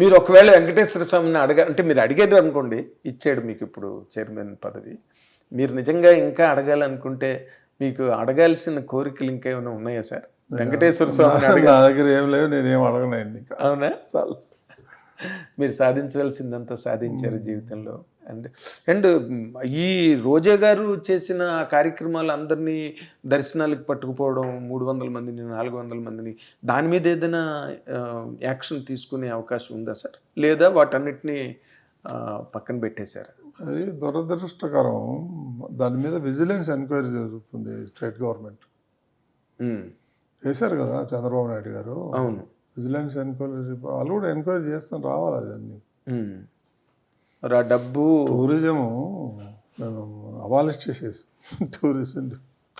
మీరు ఒకవేళ వెంకటేశ్వర స్వామిని అడగ అంటే మీరు అడిగేది అనుకోండి ఇచ్చాడు మీకు ఇప్పుడు చైర్మన్ పదవి. మీరు నిజంగా ఇంకా అడగాలనుకుంటే మీకు అడగాల్సిన కోరికలు ఇంకా ఏమైనా ఉన్నాయా సార్? వెంకటేశ్వర స్వామిని నా దగ్గర ఏం లేవు నేనేం అడగనండి ఇంకా. అవునా? చాలు. మీరు సాధించవలసిందంతా సాధించారు జీవితంలో. అండ్ అండ్ ఈ రోజా గారు చేసిన కార్యక్రమాలు అందరినీ దర్శనాలకు పట్టుకుపోవడం మూడు వందల మందిని నాలుగు వందల మందిని దాని మీద ఏదైనా యాక్షన్ తీసుకునే అవకాశం ఉందా సార్? లేదా వాటన్నిటిని పక్కన పెట్టేశారా? అది దురదృష్టకరం. దాని మీద విజిలెన్స్ ఎంక్వైరీ జరుగుతుంది స్టేట్ గవర్నమెంట్. చేశారు కదా చంద్రబాబు నాయుడు గారు. అవును. విజిలెన్స్ ఎంక్వైరీ వాళ్ళు కూడా ఎంక్వైరీ చేస్తాను రావాలి అది అన్ని. ఉమ్. మరి ఆ డబ్బు టూరిజం మేము అబాలిష్ చేసేసి టూరిజం.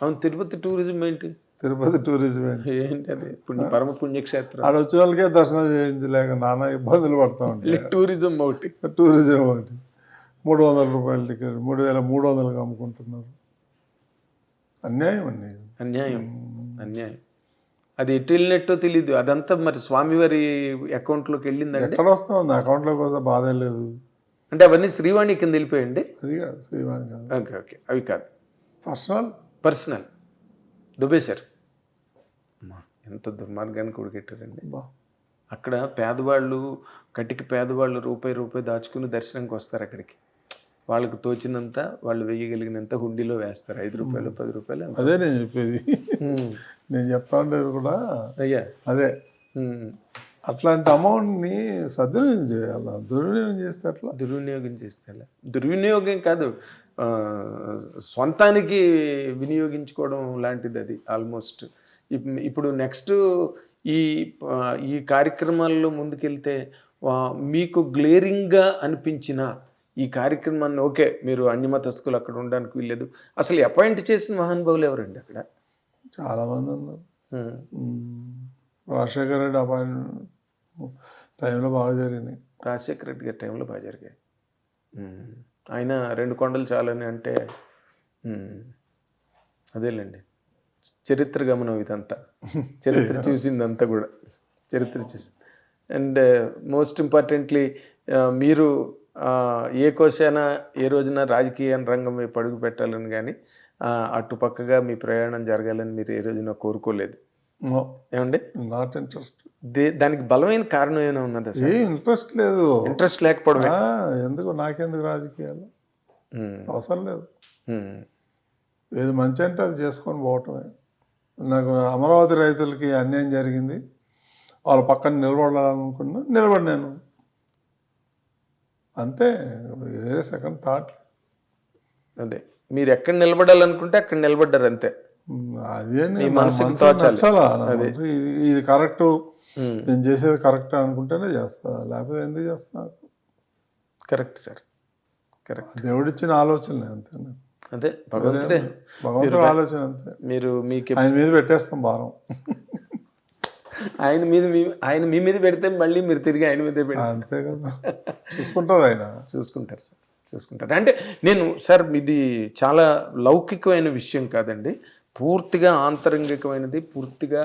అవును తిరుపతి టూరిజం ఏంటి? తిరుపతి టూరిజం ఏంటి? ఏంటి అది? పుణ్య పరమ పుణ్యక్షేత్రం. ఆడ వచ్చిన వాళ్ళకే దర్శనం చేయించలేక నానా ఇబ్బందులు పడతా ఉంటాయి. టూరిజం ఒకటి. టూరిజం ఒకటి. మూడు వందల రూపాయల టికెట్ మూడు వేల మూడు వందలకు అమ్ముకుంటున్నారు. అన్యాయం అండి అన్యాయం అన్యాయం. అది ఎటు వెళ్ళినట్టో తెలియదు అదంతా మరి స్వామివారి అకౌంట్లోకి వెళ్ళిందండి? ఎక్కడ వస్తుంది అకౌంట్లోకి వస్తే బాధే లేదు. అంటే అవన్నీ శ్రీవాణి కింద వెళ్ళిపోయండి అది కాదు శ్రీవాణి కాదు. Okay okay. అవి కాదు. పర్సనల్? పర్సనల్. దుబేశారు అమ్మా, ఎంత దుర్మార్గానికి ఉడికెట్టారండి బా. అక్కడ పేదవాళ్ళు కటికి పేదవాళ్ళు రూపాయి రూపాయి దాచుకుని దర్శనంకి వస్తారు అక్కడికి. వాళ్ళకి తోచినంత వాళ్ళు వేయగలిగినంత హుండీలో వేస్తారు. ఐదు రూపాయలు పది రూపాయలు. అదే నేను చెప్పేది. నేను చెప్తా ఉండేది కూడా అయ్యా. అదే. అట్లాంటి అమౌంట్ని సద్వినియోగం చేయాలి? దుర్వినియోగం చేస్తే అట్లా దుర్వినియోగం చేస్తే? దుర్వినియోగం కాదు. సొంతానికి వినియోగించుకోవడం లాంటిది అది ఆల్మోస్ట్. ఇప్- ఇప్పుడు నెక్స్ట్ ఈ ఈ కార్యక్రమాల్లో ముందుకెళ్తే మీకు గ్లేరింగ్గా అనిపించిన ఈ కార్యక్రమాన్ని ఓకే మీరు అన్ని మతస్థులు అక్కడ ఉండడానికి వీల్లేదు. అసలు అపాయింట్ చేసిన మహానుభావులు ఎవరండి అక్కడ? చాలా మంది ఉన్నారు. రాజశేఖర రెడ్డి అపాయింట్మెంట్ టైంలో బాగా జరిగినాయి. రాజశేఖర రెడ్డి గారి టైంలో బాగా జరిగాయి. ఆయన రెండు కొండలు చాలని అంటే అదేలేండి. చరిత్ర గమనం ఇదంతా. చరిత్ర చూసిందంతా కూడా. చరిత్ర చూసి. అండ్ మోస్ట్ ఇంపార్టెంట్లీ మీరు ఏ కోశాన ఏ రోజున రాజకీయ రంగం వైపు అడుగు పెట్టాలని కానీ అటుపక్కగా మీ ప్రయాణం జరగాలని మీరు ఏ రోజున కోరుకోలేదు. ఏమండి? నాట్ ఇంట్రెస్ట్ దానికి బలమైన కారణం ఏమైనా ఉన్నదా ఏ ఇంట్రెస్ట్ లేదు. ఇంట్రెస్ట్ లేకపోవడమే. ఆ, ఎందుకు? నాకెందుకు రాజకీయాలు? అవసరం లేదు. ఏది మంచి అంటే అది చేసుకొని పోవటమే. నాకు అమరావతి రైతులకి అన్యాయం జరిగింది. వాళ్ళ పక్కన నిలబడాలనుకున్నా నిలబడినాను. అంతే. వేరే సెకండ్ థాట్ అదే. మీరు ఎక్కడ నిలబడాలనుకుంటే అక్కడ నిలబడ్డారు అంతే. అదే ఇది కరెక్ట్. నేను చేసేది కరెక్ట్ అనుకుంటేనే చేస్తా లేకపోతే ఎందుకు చేస్తా కరెక్ట్ సార్. కరెక్ట్. దేవుడిచ్చిన ఆలోచనలే అంతే. అదే భగవంతుడే. భగవంతుడు ఆలోచన అంతే. మీరు మీకు ఆయన మీద పెట్టేస్తాం భారం. ఆయన మీద మీ ఆయన మీ మీద పెడితే మళ్ళీ మీరు తిరిగి ఆయన మీదే పెడి అంతే కదా. చూసుకుంటారు ఆయన. చూసుకుంటారు సార్. చూసుకుంటారు. అంటే నేను సార్ ఇది చాలా లౌకికమైన విషయం కాదండి. పూర్తిగా ఆంతరంగికమైనది పూర్తిగా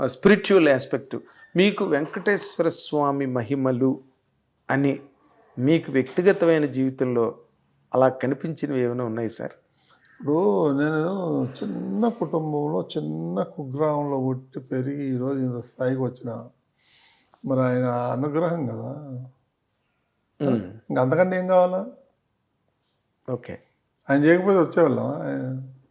స్పిరిచువల్ ఆస్పెక్ట్ మీకు వెంకటేశ్వర స్వామి మహిమలు అని మీకు వ్యక్తిగతమైన జీవితంలో అలా కనిపించినవి ఏమైనా ఉన్నాయి సార్? ఇప్పుడు నేను చిన్న కుటుంబంలో చిన్న కుగ్రామంలో పుట్టి పెరిగి ఈరోజు ఇంత స్థాయికి వచ్చిన మరి ఆయన అనుగ్రహం కదా. ఇంక అంతకంటే ఏం కావాలా? ఓకే. ఆయన చేయకపోతే వచ్చేవాళ్ళం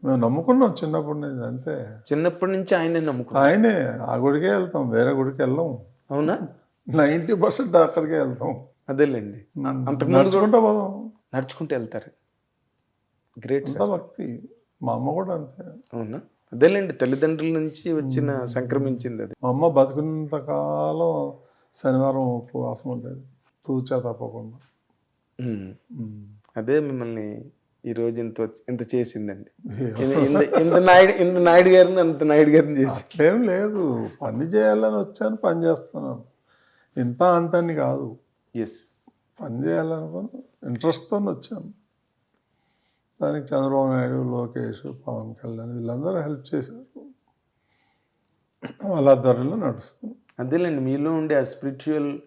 మేము నమ్ముకున్నాం చిన్నప్పటి నుంచి అంతే. చిన్నప్పటి నుంచి ఆయనే నమ్ముకో ఆయనే ఆ గుడికే వెళ్తాం వేరే గుడికి వెళ్ళాం. అవునా? నైంటీ పర్సెంట్ అక్కడికే వెళ్తాం. అదేలేండి. నడుచుకుంటా పోదాం. నడుచుకుంటూ వెళ్తారు. గ్రేట్ భక్తి. మా అమ్మ కూడా అంతే. అవునా? అదేలేండి తల్లిదండ్రుల నుంచి వచ్చిన సంక్రమించింది అది. మా అమ్మ బతుకున్నంత కాలం శనివారం ఉపవాసం ఉండేది. తూచా తప్పకుండా. అదే మిమ్మల్ని ఈ రోజు ఇంత ఇంత చేసిందండి. ఇంత- నాయుడు ఇంత నాయుడు గారిని అంత నాయుడు గారిని చేసి. అట్లేం లేదు. పని చేయాలని వచ్చాను పని చేస్తున్నాను. ఇంత అంత అని కాదు. ఎస్. పని చేయాలనుకుని ఇంట్రెస్ట్తో వచ్చాను. దానికి చంద్రబాబు నాయుడు లోకేష్ పవన్ కళ్యాణ్ వీళ్ళందరూ హెల్ప్ చేశారు. వాళ్ళ ధరలో నడుస్తుంది. అదేలేండి మీలో ఉండే ఆ స్పిరిచువల్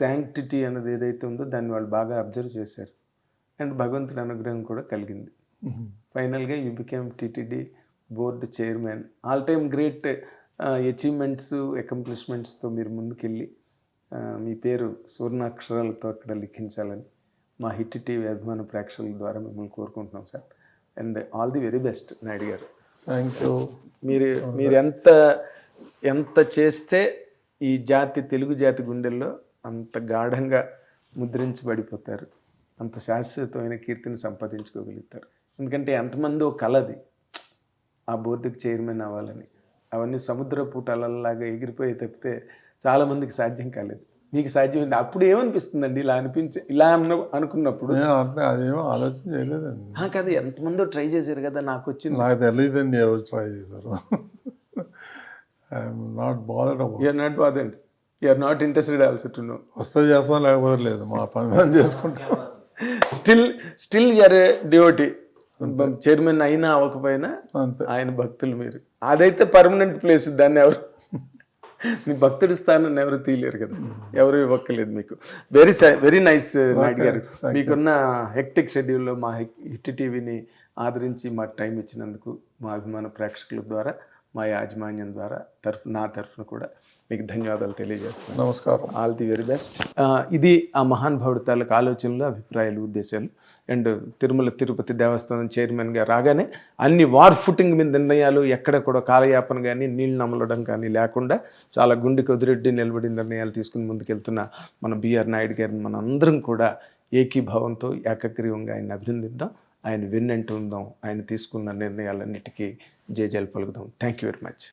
శాంక్టిటీ అన్నది ఏదైతే ఉందో దాన్ని వాళ్ళు బాగా అబ్జర్వ్ చేశారు. అండ్ భగవంతుడి అనుగ్రహం కూడా కలిగింది. ఫైనల్గా you became TTD board chairman all time great achievements అకంప్లిష్మెంట్స్తో మీరు ముందుకెళ్ళి మీ పేరు సువర్ణాక్షరాలతో అక్కడ లిఖించాలని మా హిట్ టీవీ అభిమాన ప్రేక్షకుల ద్వారా మిమ్మల్ని కోరుకుంటున్నాం sir. And all the very best Naidu garu. Thank you మీరు మీరు ఎంత ఎంత చేస్తే ఈ జాతి తెలుగు జాతి గుండెల్లో అంత గాఢంగా ముద్రించబడిపోతారు. అంత శాశ్వతమైన కీర్తిని సంపాదించుకోగలుగుతారు. ఎందుకంటే ఎంతమంది ఒక కలది ఆ బోర్డుకి చైర్మన్ అవ్వాలని. అవన్నీ సముద్ర పూటలలాగా ఎగిరిపోయి తప్పితే చాలామందికి సాధ్యం కాలేదు. మీకు సాధ్యమైంది. అప్పుడు ఏమనిపిస్తుందండి? ఇలా అనిపించి ఇలా అన్న అనుకున్నప్పుడు? అదేమో ఆలోచన చేయలేదండి. "ఆ, కాదు ఎంతమందో ట్రై చేశారు కదా నాకు వచ్చింది. నాకు తెలియదండి ఎవరు ట్రై చేశారు. I'm not bothered about you're not బాదండి you're not interested also to no వస్తే చేస్తాం లేకపోతే లేదు. మా పని చేసుకుంటాం. Still still you're DOT chairman అయినా అవ్వకపోయినా ఆయన భక్తులు మీరు. అదైతే పర్మనెంట్ ప్లేస్ దాన్ని ఎవరు మీ భక్తుడి స్థానాన్ని ఎవరు తీయలేరు కదా. ఎవరు ఇవ్వక్కర్లేదు మీకు. వెరీ వెరీ నైస్ నాయుడు గారు. మీకున్న హెక్టిక్ షెడ్యూల్లో మా హిట్ టీవీని ఆదరించి మాకు టైం ఇచ్చినందుకు మా అభిమాన ప్రేక్షకుల ద్వారా మా యాజమాన్యం ద్వారా తరఫు నా తరఫున కూడా మీకు ధన్యవాదాలు తెలియజేస్తాను. నమస్కారం. ఆల్ ది వెరీ బెస్ట్ ఇది ఆ మహానుభావుడి తాలూకు ఆలోచనలు అభిప్రాయాలు ఉద్దేశాలు. అండ్ తిరుమల తిరుపతి దేవస్థానం చైర్మన్గా రాగానే అన్ని వార్ ఫుటింగ్ మీద నిర్ణయాలు ఎక్కడ కూడా కాలయాపన కానీ నీళ్ళు నమలడం కానీ లేకుండా చాలా గుండెకి వదిరెడ్డి నిలబడి నిర్ణయాలు తీసుకుని ముందుకెళ్తున్న మన బిఆర్ నాయుడు గారిని మన అందరం కూడా ఏకీభావంతో ఏకగ్రీవంగా ఆయన అభినందిద్దాం. ఆయన విన్నంటూ ఉందాం ఆయన తీసుకున్న నిర్ణయాలన్నిటికీ జయజలు పలుకుదాం. Thank you very much